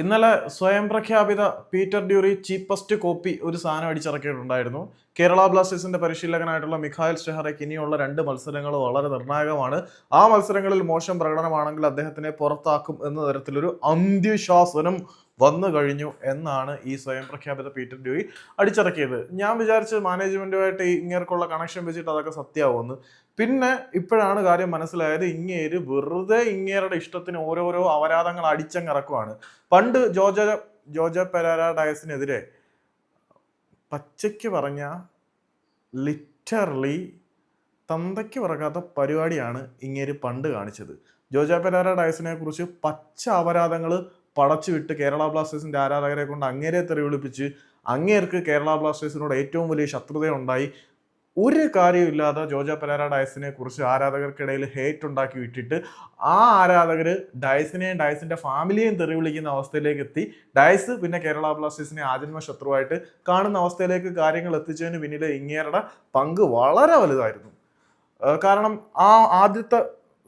ഇന്നലെ സ്വയം പ്രഖ്യാപിത പീറ്റർ ഡ്യൂറി ചീപ്പസ്റ്റ് കോപ്പി ഒരു സാധനം അടിച്ചിറക്കിയിട്ടുണ്ടായിരുന്നു. കേരള ബ്ലാസ്റ്റേഴ്സിന്റെ പരിശീലകനായിട്ടുള്ള മിഖായൽ ഷെഹറയ്ക്ക് ഇനിയുള്ള രണ്ട് മത്സരങ്ങൾ വളരെ നിർണായകമാണ്. ആ മത്സരങ്ങളിൽ മോശം പ്രകടനമാണെങ്കിൽ അദ്ദേഹത്തിനെ പുറത്താക്കും എന്ന തരത്തിലൊരു അന്ത്യശാസനം വന്നു കഴിഞ്ഞു എന്നാണ് ഈ സ്വയം പ്രഖ്യാപിത പീറ്റർ ഡ്യൂയി അടിച്ചിറക്കിയത് ഞാൻ വിചാരിച്ച് മാനേജ്മെന്റുമായിട്ട് ഇങ്ങേർക്കുള്ള കണക്ഷൻ വെച്ചിട്ട് അതൊക്കെ സത്യമാവുമെന്ന് പിന്നെ ഇപ്പോഴാണ് കാര്യം മനസ്സിലായത് ഇങ്ങേര് വെറുതെ ഇങ്ങേരുടെ ഇഷ്ടത്തിന് ഓരോരോ അപരാധങ്ങൾ അടിച്ചങ്ങിറക്കുവാണ്. പണ്ട് ജോജ ജോജ പെരാര ഡയസിനെതിരെ പച്ചയ്ക്ക് പറഞ്ഞ ലിറ്ററലി തന്തയ്ക്ക് പറക്കാത്ത പരിപാടിയാണ് ഇങ്ങേര് പണ്ട് കാണിച്ചത്. ജോജ പെരാര ഡയസിനെ കുറിച്ച് പച്ച അപരാധങ്ങൾ പടച്ചു വിട്ട് കേരള ബ്ലാസ്റ്റേഴ്സിന്റെ ആരാധകരെ കൊണ്ട് അങ്ങേരെ തെറി വിളിപ്പിച്ച് അങ്ങേർക്ക് കേരള ബ്ലാസ്റ്റേഴ്സിനോട് ഏറ്റവും വലിയ ശത്രുതയുണ്ടായി. ഒരു കാര്യമില്ലാതെ ജോജ പെരാര ഡയസിനെ കുറിച്ച് ആരാധകർക്കിടയിൽ ഹേറ്റ് ഉണ്ടാക്കി വിട്ടിട്ട് ആ ആരാധകർ ഡയസിനെയും ഡയസിന്റെ ഫാമിലിയെയും തെറി വിളിക്കുന്ന അവസ്ഥയിലേക്ക് എത്തി. ഡയസ് പിന്നെ കേരള ബ്ലാസ്റ്റേഴ്സിനെ ആജന്മ ശത്രുവായിട്ട് കാണുന്ന അവസ്ഥയിലേക്ക് കാര്യങ്ങൾ എത്തിച്ചതിന് പിന്നിലെ ഇങ്ങേരുടെ പങ്ക് വളരെ വലുതായിരുന്നു. കാരണം ആ ആദ്യത്തെ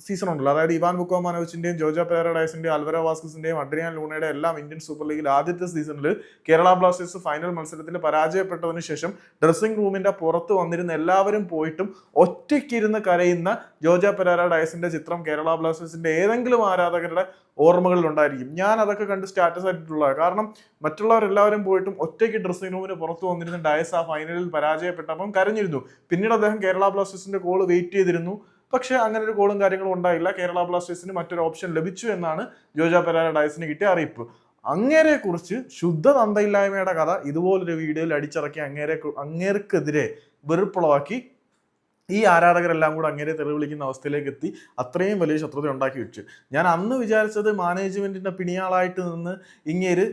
സീസൺ ഉണ്ടല്ലോ അതായത് ഇവാൻ ബുക്കോ മനോജിന്റെയും ജോജോ പെരഡൈസിന്റെയും അൽവരോ വാസ്കസിന്റെയും അഡ്രിയാൻ ലൂണയുടെ എല്ലാം ഇന്ത്യൻ സൂപ്പർ ലീഗിൽ ആദ്യത്തെ സീസണിൽ കേരള ബ്ലാസ്റ്റേഴ്സ് ഫൈനൽ മത്സരത്തിൽ പരാജയപ്പെട്ടതിന് ശേഷം ഡ്രസ്സിംഗ് റൂമിന്റെ പുറത്ത് വന്നിരുന്ന എല്ലാവരും പോയിട്ടും ഒറ്റയ്ക്കിരുന്ന് കരയുന്ന ജോജോ പെരാര ഡയസിന്റെ ചിത്രം കേരള ബ്ലാസ്റ്റേഴ്സിന്റെ ഏതെങ്കിലും ആരാധകരുടെ ഓർമ്മകളിൽ ഉണ്ടായിരിക്കും. ഞാൻ അതൊക്കെ കണ്ട് സ്റ്റാറ്റസ് ആയിട്ടുള്ളത് കാരണം മറ്റുള്ളവരെല്ലാവരും പോയിട്ടും ഒറ്റയ്ക്ക് ഡ്രസ്സിംഗ് റൂമിന് പുറത്ത് വന്നിരുന്ന ഡയസ് ആ ഫൈനലിൽ പരാജയപ്പെട്ടപ്പം കരഞ്ഞിരുന്നു. പിന്നീട് അദ്ദേഹം കേരള ബ്ലാസ്റ്റേഴ്സിന്റെ കോൾ വെയിറ്റ് ചെയ്തിരുന്നു. പക്ഷെ അങ്ങനെ ഒരു ഗോളും കാര്യങ്ങളും ഉണ്ടായില്ല. കേരള ബ്ലാസ്റ്റേഴ്സിന് മറ്റൊരു ഓപ്ഷൻ ലഭിച്ചു എന്നാണ് ജോജ പെരാര ഡയസിന് കിട്ടിയ അറിയിപ്പ്. അങ്ങേരെ കുറിച്ച് ശുദ്ധ നന്ദയില്ലായ്മയുടെ കഥ ഇതുപോലൊരു വീഡിയോയിൽ അടിച്ചിറക്കി അങ്ങേരെ അങ്ങേർക്കെതിരെ വെറുപ്പുളവാക്കി ഈ ആരാധകരെല്ലാം കൂടെ അങ്ങേരെ തെറി വിളിക്കുന്ന അവസ്ഥയിലേക്ക് എത്തി അത്രയും വലിയ ശത്രുത ഉണ്ടാക്കി വെച്ചു. ഞാൻ അന്ന് വിചാരിച്ചത് മാനേജ്മെന്റിന്റെ പിണിയാളായിട്ട് നിന്ന് ഇങ്ങേര്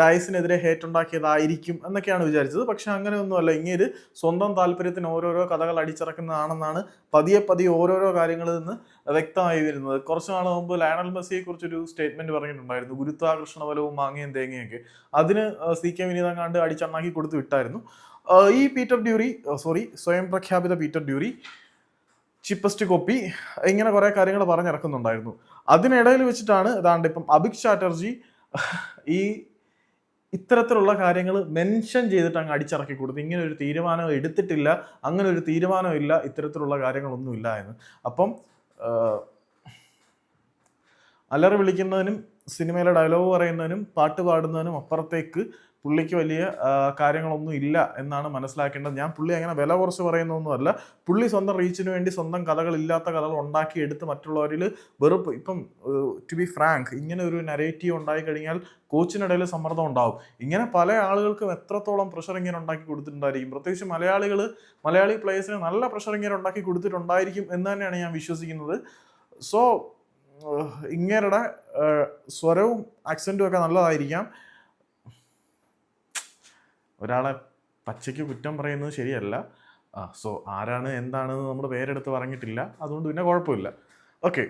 ഡയസിനെതിരെ ഹേറ്റ് ഉണ്ടാക്കിയതായിരിക്കും എന്നൊക്കെയാണ് വിചാരിച്ചത്. പക്ഷെ അങ്ങനെയൊന്നുമല്ല. ഇങ്ങനെ സ്വന്തം താല്പര്യത്തിന് ഓരോരോ കഥകൾ അടിച്ചിറക്കുന്നതാണെന്നാണ് പതിയെ പതിയെ ഓരോരോ കാര്യങ്ങളിൽ നിന്ന് വ്യക്തമായി വരുന്നത്. കുറച്ച് നാൾ മുമ്പ് ലയണൽ മെസ്സിയെ കുറിച്ചൊരു സ്റ്റേറ്റ്മെന്റ് പറഞ്ഞിട്ടുണ്ടായിരുന്നു. ഗുരുത്വാകർഷണ ബലവും മാങ്ങയും തേങ്ങയൊക്കെ. അതിന് സി കെ വിനീതം കണ്ട് അടിച്ചണ്ണാക്കി കൊടുത്തു വിട്ടായിരുന്നു. ഈ പീറ്റർ ഡ്യൂറി സോറി സ്വയം പ്രഖ്യാപിത പീറ്റർ ഡ്യൂറി ചിപ്പസ്റ്റ് കോപ്പി ഇങ്ങനെ കുറെ കാര്യങ്ങൾ പറഞ്ഞിറക്കുന്നുണ്ടായിരുന്നു. അതിനിടയിൽ വെച്ചിട്ടാണ് ഇതാണ്ട് ഇപ്പം അഭിക് ചാറ്റർജി ഈ ഇത്തരത്തിലുള്ള കാര്യങ്ങൾ മെൻഷൻ ചെയ്തിട്ട് അങ്ങ് അടിച്ചിറക്കി കൊടുത്തു. ഇങ്ങനെ ഒരു തീരുമാനം എടുത്തിട്ടില്ല അങ്ങനെ ഒരു തീരുമാനമില്ല ഇത്തരത്തിലുള്ള കാര്യങ്ങളൊന്നുമില്ല എന്ന്. അപ്പം അലറി വിളിക്കുന്നതിനും സിനിമയിലെ ഡയലോഗ് പറയുന്നതിനും പാട്ട് പാടുന്നതിനും അപ്പുറത്തേക്ക് പുള്ളിക്ക് വലിയ കാര്യങ്ങളൊന്നും ഇല്ല എന്നാണ് മനസ്സിലാക്കേണ്ടത്. ഞാൻ പുള്ളി അങ്ങനെ വില കുറച്ച് പറയുന്നൊന്നുമല്ല പുള്ളി സ്വന്തം റീച്ചിന് വേണ്ടി സ്വന്തം കഥകൾ ഇല്ലാത്ത കഥകൾ ഉണ്ടാക്കി എടുത്ത് മറ്റുള്ളവരിൽ വെറുപ്പ്. ഇപ്പം ടു ബി ഫ്രാങ്ക് ഇങ്ങനെ ഒരു നരേറ്റീവ് ഉണ്ടായി കഴിഞ്ഞാൽ കോച്ചിനിടയിൽ സമ്മർദ്ദം ഉണ്ടാവും. ഇങ്ങനെ പല ആളുകൾക്കും എത്രത്തോളം പ്രഷർ ഇങ്ങനെ ഉണ്ടാക്കി കൊടുത്തിട്ടുണ്ടായിരിക്കും. പ്രത്യേകിച്ച് മലയാളികൾ മലയാളി പ്ലേയേഴ്സിന് നല്ല പ്രഷർ ഇങ്ങനെ ഉണ്ടാക്കി കൊടുത്തിട്ടുണ്ടായിരിക്കും എന്ന് തന്നെയാണ് ഞാൻ വിശ്വസിക്കുന്നത്. സോ ഇങ്ങേരുടെ സ്വരവും ആക്സന്റും ഒക്കെ നല്ലതായിരിക്കാം. ഒരാളെ പച്ചയ്ക്ക് കുറ്റം പറയുന്നത് ശരിയല്ല. സോ ആരാണ് എന്താണെന്ന് നമ്മൾ പേരെടുത്ത് പറഞ്ഞിട്ടില്ല. അതുകൊണ്ട് പിന്നെ കുഴപ്പമില്ല. ഓക്കെ